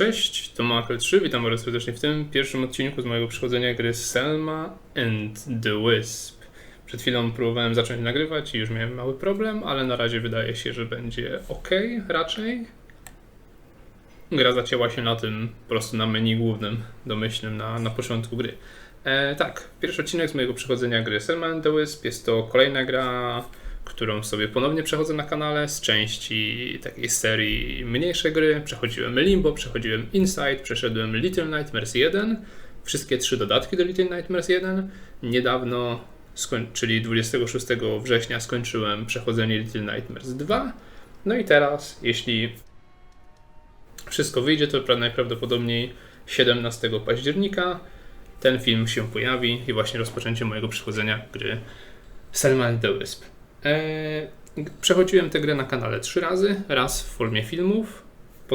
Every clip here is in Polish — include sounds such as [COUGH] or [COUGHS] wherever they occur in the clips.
Cześć, to Makel3, witam bardzo serdecznie w tym pierwszym odcinku z mojego przychodzenia gry Selma and the Wisp. Przed chwilą próbowałem zacząć nagrywać i już miałem mały problem, ale na razie wydaje się, że będzie ok raczej. Gra zacięła się na tym, po prostu na menu głównym, domyślnym na, na początku gry. E, tak, pierwszy odcinek z mojego przychodzenia gry Selma and the Wisp jest to kolejna gra którą sobie ponownie przechodzę na kanale z części takiej serii mniejsze gry. Przechodziłem Limbo, przechodziłem Inside, przeszedłem Little Nightmares 1, wszystkie trzy dodatki do Little Nightmares 1. Niedawno, czyli 26 września, skończyłem przechodzenie Little Nightmares 2. No i teraz, jeśli wszystko wyjdzie, to najprawdopodobniej 17 października ten film się pojawi i właśnie rozpoczęcie mojego przechodzenia gry Selma and the Wisp. Eee, przechodziłem tę grę na kanale trzy razy. Raz w formie filmów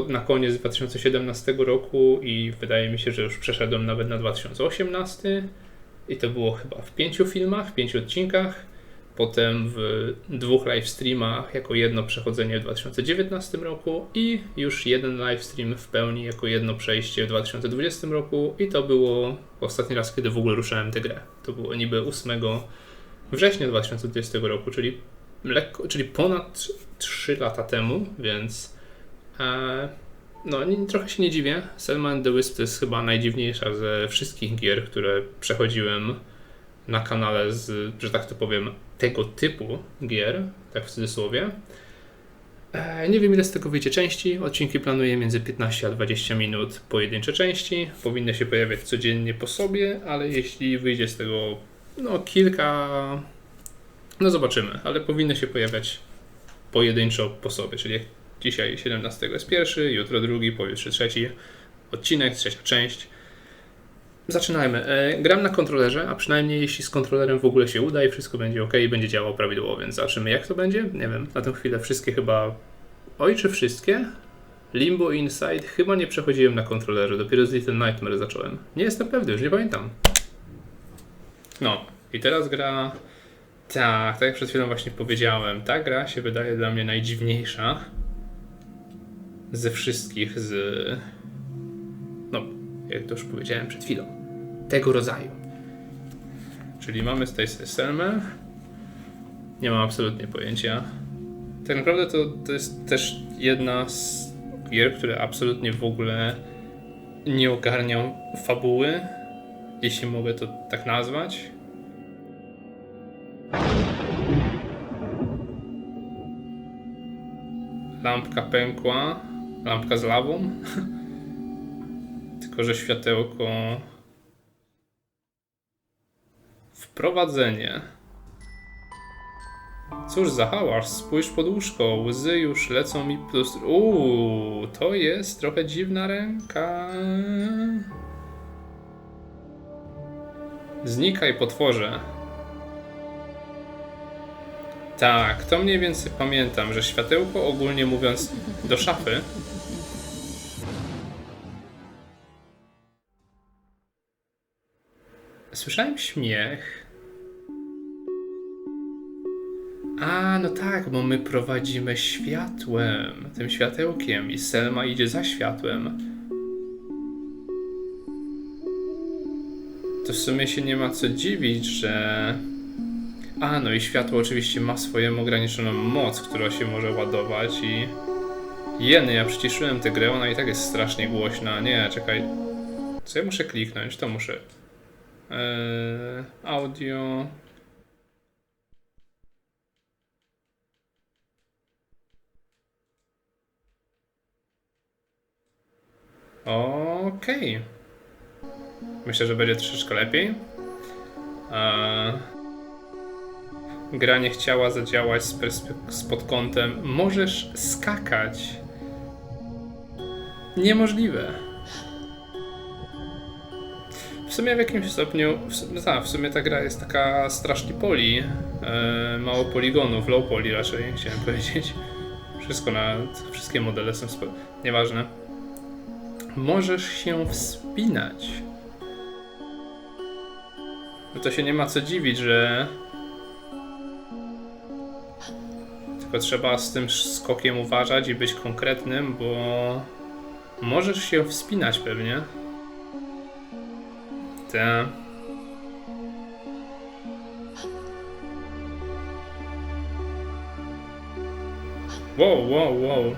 na koniec 2017 roku i wydaje mi się, że już przeszedłem nawet na 2018. I to było chyba w pięciu filmach, w pięciu odcinkach. Potem w dwóch live streamach jako jedno przechodzenie w 2019 roku i już jeden live stream w pełni jako jedno przejście w 2020 roku. I to było ostatni raz, kiedy w ogóle ruszałem tę grę. To było niby 8 września 2020 roku, czyli, lekko, czyli ponad 3 lata temu, więc e, no nie, trochę się nie dziwię. Selma and the Wisp to jest chyba najdziwniejsza ze wszystkich gier, które przechodziłem na kanale z, że tak to powiem, tego typu gier, tak w cudzysłowie. E, nie wiem ile z tego wyjdzie części. Odcinki planuję między 15 a 20 minut pojedyncze części. Powinny się pojawiać codziennie po sobie, ale jeśli wyjdzie z tego no kilka, no zobaczymy, ale powinny się pojawiać pojedynczo po sobie, czyli dzisiaj 17 jest pierwszy, jutro drugi, pojutrze trzeci odcinek, trzecia część. Zaczynajmy. E, gram na kontrolerze, a przynajmniej jeśli z kontrolerem w ogóle się uda i wszystko będzie ok i będzie działało prawidłowo, więc zobaczymy jak to będzie. Nie wiem, na tę chwilę wszystkie chyba... Oj, czy wszystkie? Limbo Inside chyba nie przechodziłem na kontrolerze, dopiero z Little Nightmare zacząłem. Nie jestem pewny, już nie pamiętam. No, i teraz gra. Tak, tak jak przed chwilą właśnie powiedziałem, ta gra się wydaje dla mnie najdziwniejsza ze wszystkich z. No, jak to już powiedziałem przed chwilą, tego rodzaju. Czyli mamy tutaj Selmę. Nie mam absolutnie pojęcia. Tak naprawdę to, to jest też jedna z gier, które absolutnie w ogóle nie ogarnią fabuły jeśli mogę to tak nazwać. Lampka pękła, lampka z lawą. [LAUGHS] Tylko, że światełko. Wprowadzenie. Cóż za hałas, spójrz pod łóżko, łzy już lecą mi plus... Uuu, to jest trochę dziwna ręka. Znikaj, potworze. Tak, to mniej więcej pamiętam, że światełko ogólnie mówiąc do szafy Słyszałem śmiech. A, no tak, bo my prowadzimy światłem, tym światełkiem i Selma idzie za światłem. W sumie się nie ma co dziwić, że. A, no i światło oczywiście ma swoją ograniczoną moc, która się może ładować i. Jeny, ja przyciszyłem tę grę, ona i tak jest strasznie głośna. Nie, czekaj. Co ja muszę kliknąć? To muszę. Eee, audio. Okej. Okay. Myślę, że będzie troszeczkę lepiej. Gra nie chciała zadziałać z, pod kątem możesz skakać. Niemożliwe. W sumie w jakimś stopniu, w, no tak, w sumie ta gra jest taka strasznie poli, e, mało poligonów, low poly raczej chciałem [LAUGHS] powiedzieć. Wszystko na, wszystkie modele są, nieważne. Możesz się wspinać. No to się nie ma co dziwić, że. Tylko trzeba z tym skokiem uważać i być konkretnym, bo Możesz się wspinać pewnie. Te. Wow, wow, wow.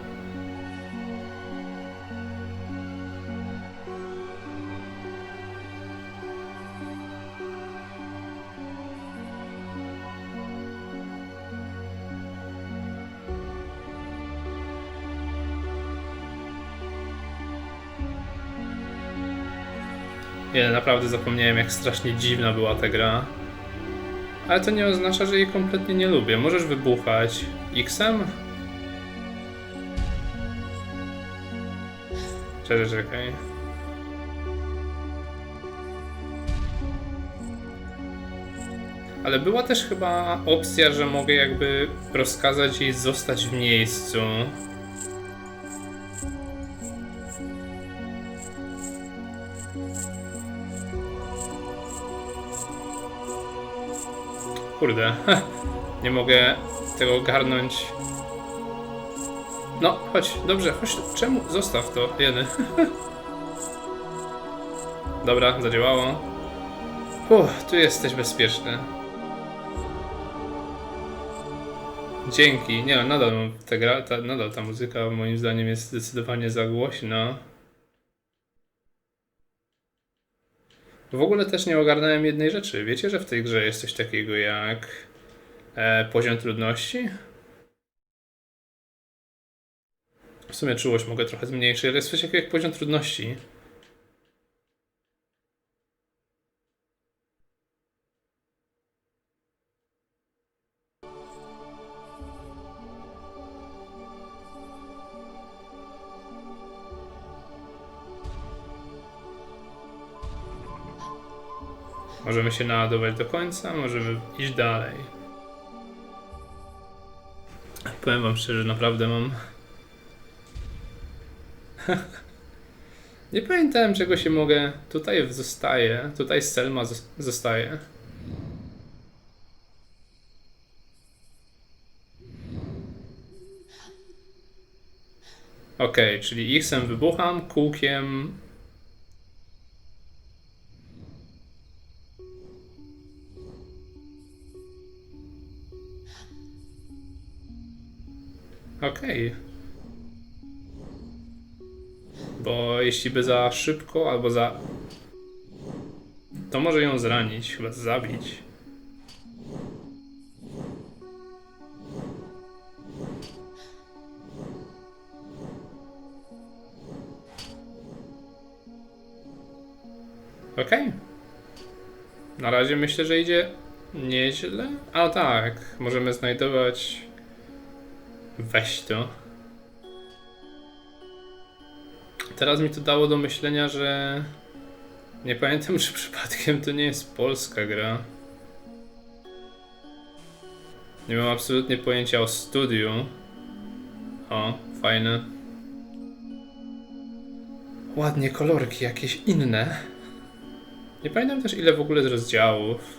Nie, naprawdę zapomniałem, jak strasznie dziwna była ta gra. Ale to nie oznacza, że jej kompletnie nie lubię. Możesz wybuchać X-em? Czekaj, czekaj. Ale była też chyba opcja, że mogę jakby rozkazać jej zostać w miejscu. Kurde, [LAUGHS] nie mogę tego ogarnąć. No, chodź, dobrze, chodź. Czemu? Zostaw to, jedy. [LAUGHS] Dobra, zadziałało. Uff, tu jesteś bezpieczny. Dzięki. Nie, nadal ta gra, ta, nadal ta muzyka moim zdaniem jest zdecydowanie za głośna. W ogóle też nie ogarnąłem jednej rzeczy. Wiecie, że w tej grze jest coś takiego jak e, poziom trudności? W sumie czułość mogę trochę zmniejszyć, ale jest coś takiego jak poziom trudności. Się naładować do końca, możemy iść dalej. Powiem wam szczerze, naprawdę mam... [LAUGHS] Nie pamiętałem czego się mogę... Tutaj zostaje, tutaj Selma zos- zostaje. Okej, czyli X-em wybucham, kółkiem Okej. Bo jeśli by za szybko albo za. To może ją zranić, chyba zabić. Okej. Na razie myślę, że idzie nieźle. A tak, możemy znajdować Weź to. Teraz mi to dało do myślenia, że nie pamiętam, [LAUGHS] czy przypadkiem to nie jest polska gra. Nie mam absolutnie pojęcia o studiu. O, fajne. Ładnie kolorki, jakieś inne. Nie pamiętam też ile w ogóle z rozdziałów.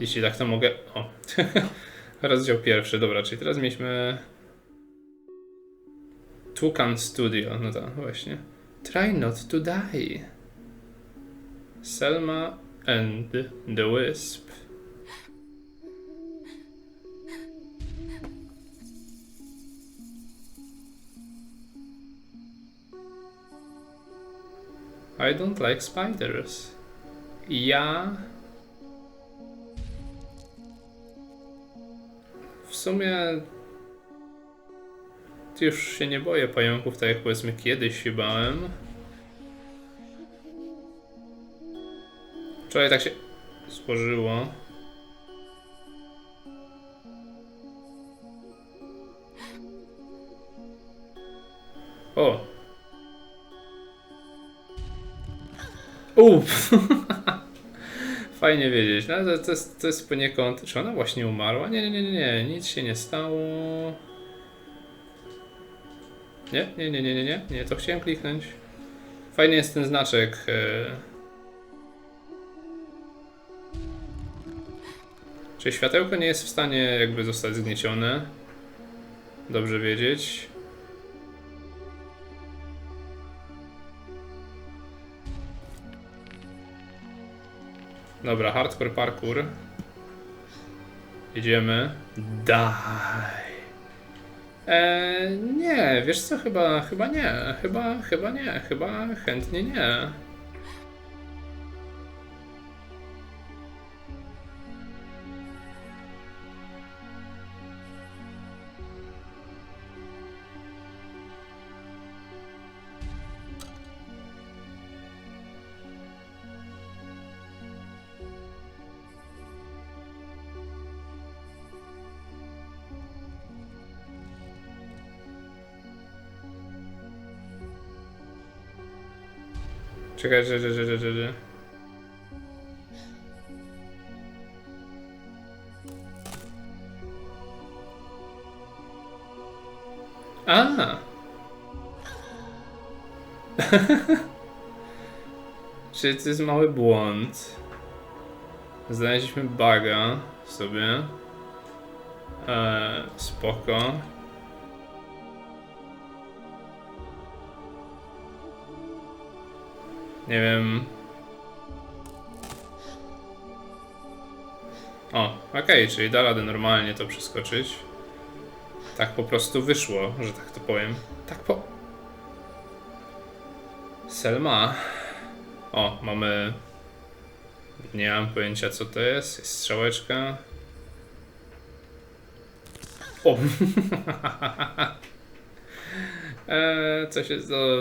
Jeśli tak to mogę. O. [LAUGHS] Rozdział pierwszy, dobra, czyli teraz mieliśmy. Tucan Studio, no to właśnie. Try not to die. Selma and the Wisp. I don't like spiders. Ja sumie już się nie boję pająków, tak jak powiedzmy kiedyś się bałem. Wczoraj tak się złożyło. O! Uff! [LAUGHS] Fajnie wiedzieć. No, to, to, jest, to jest poniekąd. Czy ona właśnie umarła? Nie, nie, nie, nie, nic się nie stało. Nie, nie, nie, nie, nie, nie, nie, to chciałem kliknąć. Fajny jest ten znaczek. e. Czy światełko nie jest w stanie jakby zostać zgniecione? Dobrze wiedzieć. Dobra, hardcore parkour. Jedziemy. Daj. Eee, nie, wiesz co, chyba, chyba nie, chyba, chyba nie, chyba chętnie nie. Czekaj, że, że, że, że, że. A. [LAUGHS] Czyli to jest mały błąd. Znaleźliśmy baga sobie. Eee, spoko. Nie wiem. O, okej, czyli da radę normalnie to przeskoczyć. Tak po prostu wyszło, że tak to powiem. Tak po. Selma. O, mamy. Nie mam pojęcia co to jest. Jest strzałeczka. O! [LAUGHS] eee, co się to.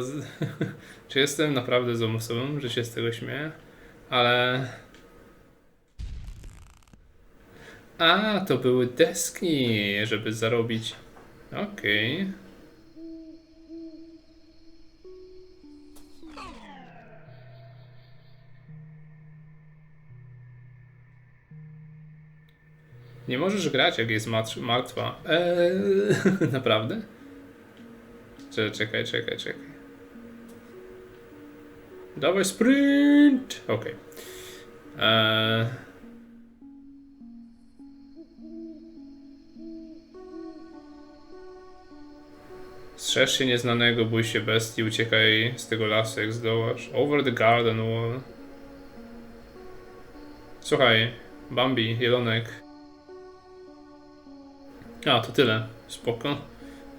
Czy jestem naprawdę złą osobą, że się z tego śmieję? Ale. A, to były deski, żeby zarobić. Okej. Nie możesz grać, jak jest martwa. Eee, [LAUGHS] naprawdę? Cze- Czekaj, czekaj, czekaj. Dawaj sprint! Okej. Eee. Strzeż się nieznanego, bój się bestii, uciekaj z tego lasu jak zdołasz. Over the garden wall. Słuchaj, Bambi, jelonek. A, to tyle. Spoko.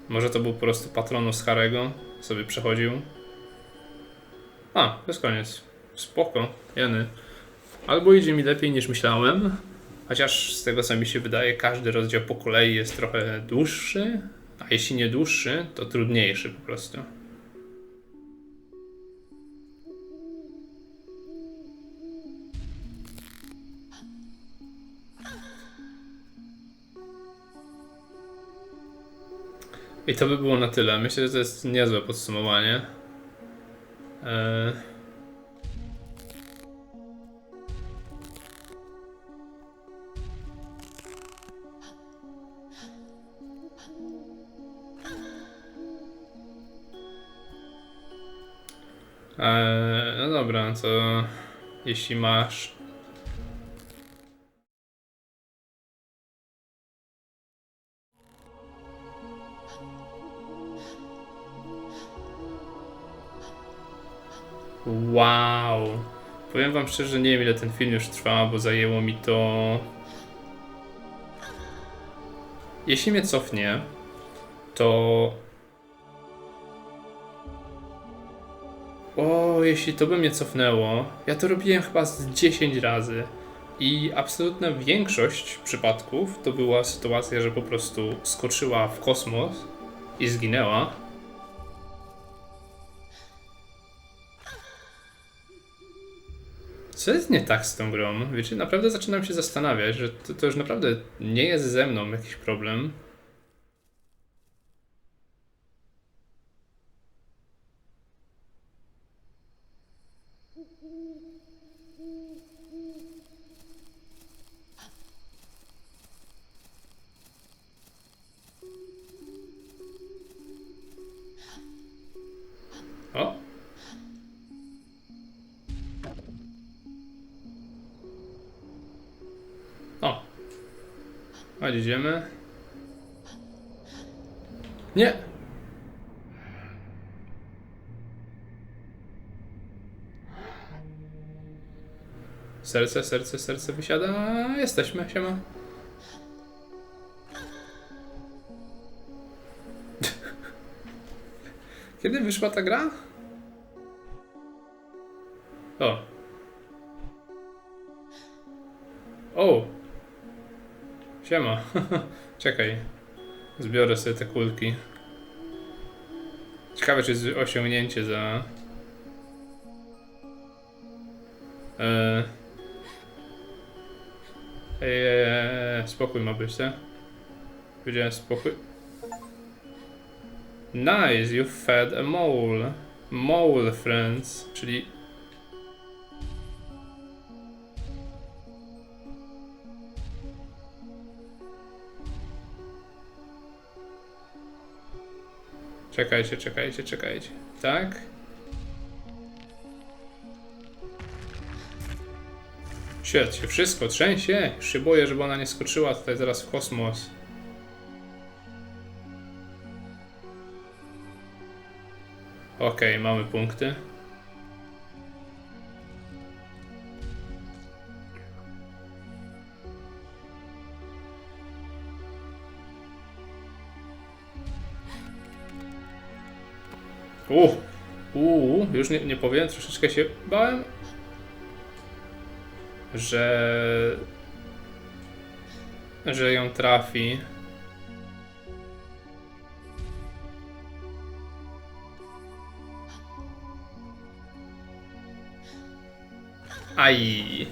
Może to był po prostu patronus Harego, sobie przechodził. A, to jest koniec. Spoko, jeny. Albo idzie mi lepiej niż myślałem, chociaż z tego co mi się wydaje, każdy rozdział po kolei jest trochę dłuższy, a jeśli nie dłuższy, to trudniejszy po prostu. I to by było na tyle. Myślę, że to jest niezłe podsumowanie. Eee... Eee, no dobra, to jeśli masz. Wow. Powiem wam szczerze, nie wiem ile ten film już trwa, bo zajęło mi to. Jeśli mnie cofnie, to O, jeśli to by mnie cofnęło, ja to robiłem chyba z 10 razy. I absolutna większość przypadków to była sytuacja, że po prostu skoczyła w kosmos i zginęła. Co jest nie tak z tą grą? Wiecie, naprawdę zaczynam się zastanawiać, że to, to już naprawdę nie jest ze mną jakiś problem. Serce, serce, serce wysiada. Jesteśmy, siema. [LAUGHS] Kiedy wyszła ta gra? O. O. Siema. [LAUGHS] Czekaj. Zbiorę sobie te kulki. Ciekawe, czy jest osiągnięcie za. Eee. Eee, spokój ma być, tak? Powiedziałem spokój. Nice, you fed a mole. Mole friends, czyli. Czekajcie, czekajcie, czekajcie. Tak? Świat się wszystko trzęsie. Już się boję, żeby ona nie skoczyła tutaj zaraz w kosmos. Okej, mamy punkty. U, u, już nie, nie powiem, troszeczkę się bałem, że że ją trafi. Aj.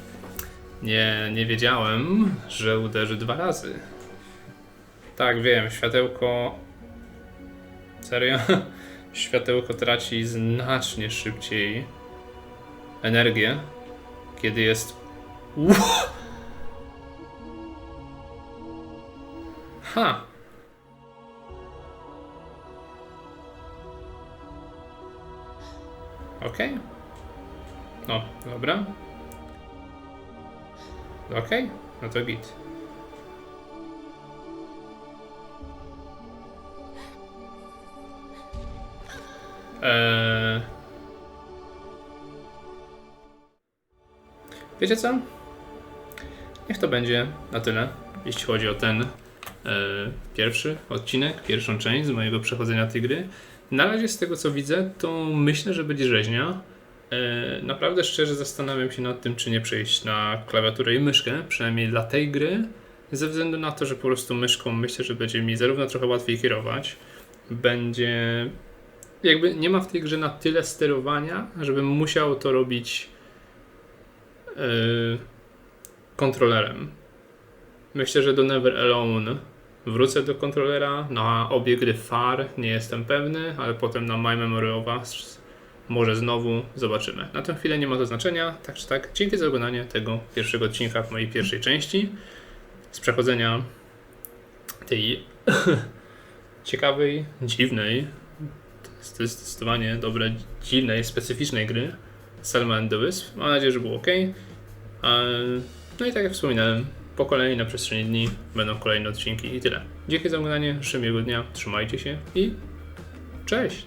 Nie, nie wiedziałem, że uderzy dwa razy. Tak, wiem, światełko. Serio? [LAUGHS] Światełko traci znacznie szybciej energię, kiedy jest. Ło- Ha! Okej. No, dobra. Okej, no to git. Eee... Wiecie co? Niech to będzie na tyle, jeśli chodzi o ten e, pierwszy odcinek, pierwszą część z mojego przechodzenia tej gry. Na razie z tego co widzę, to myślę, że będzie rzeźnia. E, naprawdę szczerze zastanawiam się nad tym, czy nie przejść na klawiaturę i myszkę, przynajmniej dla tej gry, ze względu na to, że po prostu myszką myślę, że będzie mi zarówno trochę łatwiej kierować, będzie jakby nie ma w tej grze na tyle sterowania, żebym musiał to robić yy, kontrolerem. Myślę, że do Never Alone wrócę do kontrolera. Na obie gry FAR nie jestem pewny, ale potem na My Memory of Us może znowu zobaczymy. Na tę chwilę nie ma to znaczenia, tak czy tak. Dzięki za oglądanie tego pierwszego odcinka w mojej pierwszej części z przechodzenia tej [COUGHS] ciekawej, dziwnej, zdecydowanie dobre, dziwnej, specyficznej gry Selma and the Wisp. Mam nadzieję, że było ok. No i tak jak wspominałem, po kolei na przestrzeni dni będą kolejne odcinki i tyle. Dzięki za oglądanie, życzę miłego dnia, trzymajcie się i cześć!